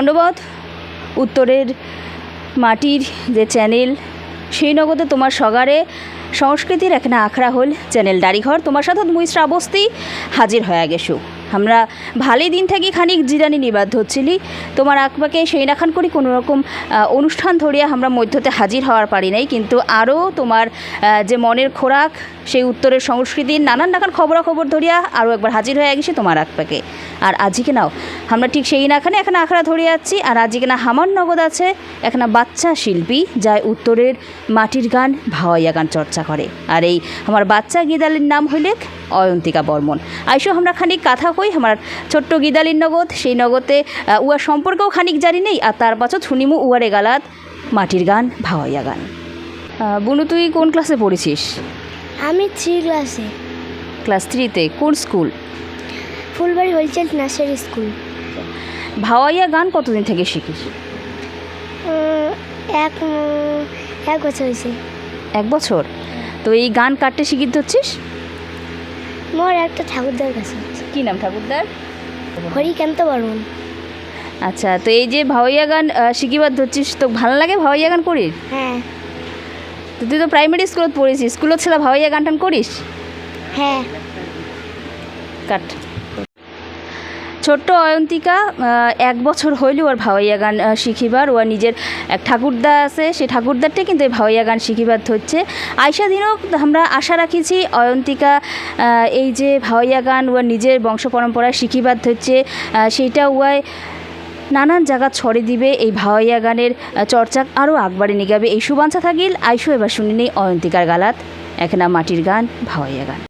দণ্ডবোধ উত্তরের মাটির যে চ্যানেল, সেই নগদে তোমার সগারে, সংস্কৃতির এক না আখড়া হল চ্যানেল। ডারিঘর তোমার সাথে মুই শ্রাবস্তি হাজির হয়ে গেছু আমরা ভালোই দিন থাকি খানিক জিরানি নিবাদ্ধ হচ্ছিলি। তোমার আকবাকে সেই নাখান করি কোনো রকম অনুষ্ঠান ধরিয়া আমরা মধ্যতে হাজির হওয়ার পারি নাই। কিন্তু আরও তোমার যে মনের খোরাক, সেই উত্তরের সংস্কৃতির নানান নানান খবরাখবর ধরিয়া আরও একবার হাজির হয়ে গেছি তোমার আকবাকে আর আজিকে নাও, আমরা ঠিক সেই নাখানে এখানে আখড়া ধরে যাচ্ছি। আর আজিকে না হামার নগদ আছে, এখানে বাচ্চা শিল্পী যা উত্তরের মাটির গান ভাওয়াইয়া গান চর্চা করে। আর এই আমার বাচ্চা গিদালের নাম হইলে অয়ন্তিকা বর্মন। আইসো আমরা খানিক কথা হই আমার ছোট্ট গিদালির নগদ সেই নগদে উয়ার সম্পর্কেও খানিক জানি নেই আর তার পাছত শুনিমু উয়ারে গালাত মাটির গান ভাওয়াইয়া গান। বুনু তুই কোন ক্লাসে পড়েছিস? আমি থ্রি ক্লাসে ক্লাস থ্রিতে কোন school? Phulbari wholesale nursery school. Bhawaiya গান কতদিন থেকে শিখিস? এক এক বছর হয়েছে এক বছর? তো এই গান কাটতে শিখিতে হচ্ছিস মোর একটা ঠাকুরদার কাছে। কি নাম ঠাকুরদার হরিকান্ত বর্মন আচ্ছা তো এই যে ভাওয়াইয়া গান শিখিবার ধরছিস তো ভালো লাগে ভাওয়াইয়া গান করিস হ্যাঁ। তো তুই তো প্রাইমারি স্কুলত পড়িস স্কুলত ছেলে ভাওয়াইয়া গান টান করিস হ্যাঁ। কাট। ছোট্ট অয়ন্তিকা এক বছর হইল ওর ভাওয়াইয়া গান শিখিবার। ওর নিজের এক ঠাকুরদা আছে সেই ঠাকুরদারটাই কিন্তু এই ভাওয়াইয়া গান শিখিবার হচ্ছে আয়সা দিনও আমরা আশা রাখিছি অয়ন্তিকা এই যে ভাওয়াইয়া গান ওর নিজের বংশ পরম্পরায় শিখিবার হচ্ছে সেইটা ওয়াই নানান জায়গা ছড়ে দিবে এই ভাওয়াইয়া গানের চর্চা আরও আগবাড়ে নিয়ে যাবে এই শুভাঞ্চা থাকিল আইসো এবার শুনি নেই অয়ন্তিকার গালাত। একনা মাটির গান, ভাওয়াইয়া গান।